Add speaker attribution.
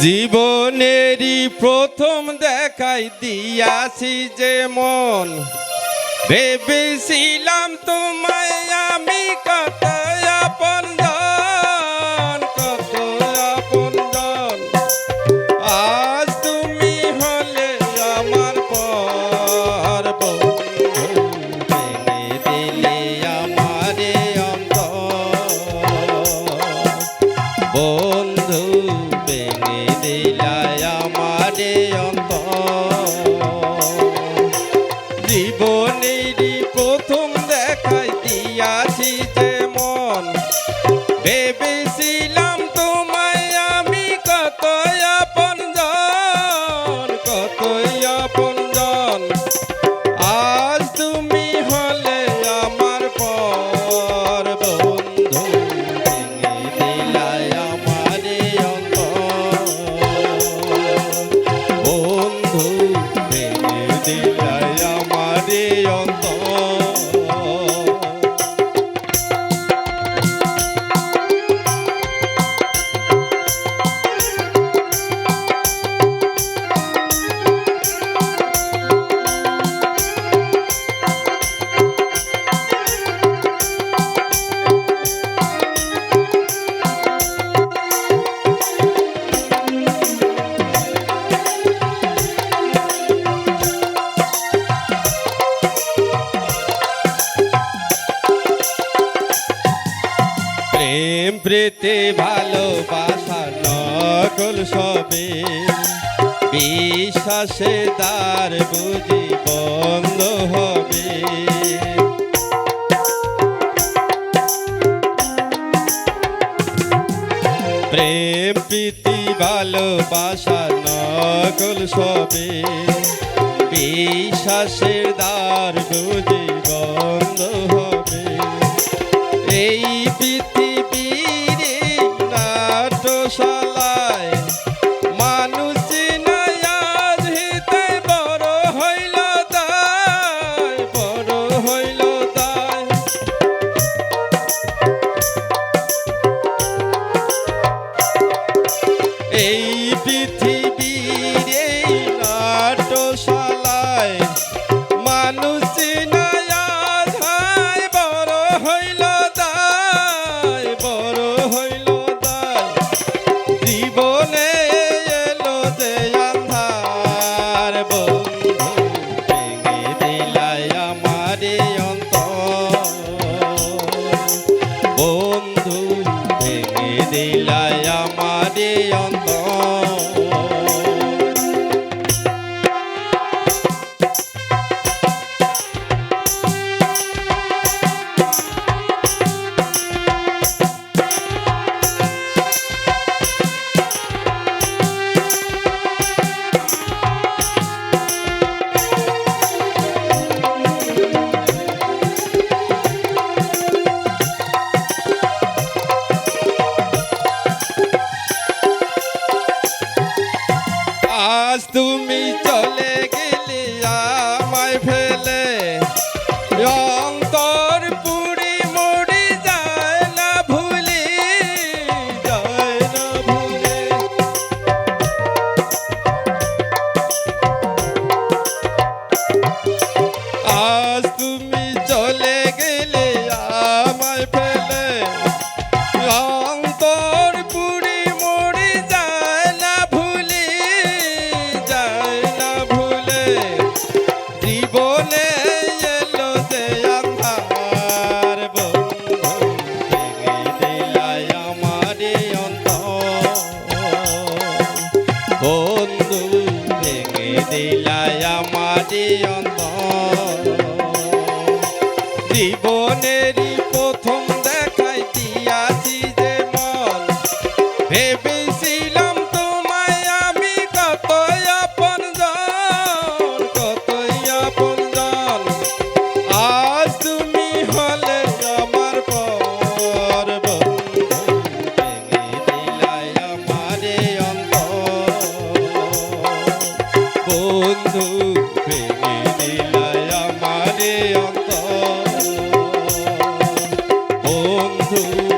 Speaker 1: জীবনেরই প্রথম দেখাই দিয়াছি যে মন ভেবেছিলাম তোমায় আমি Oh. আজ তুমি আমার দিলে বন্ধু কতই প্রেতে ভালোবাসা নকল সবে। বিশ্বাসে তার বুঝি বন্ধ হবে। প্রেম, প্রীতি, ভালোবাসা নকল সবে। বিশ্বাসের দ্বার বুঝি বন্ধ হবে। এই আজ তুমি চলে দিলাই আমারি অন্ত জীবনের বন্ধু।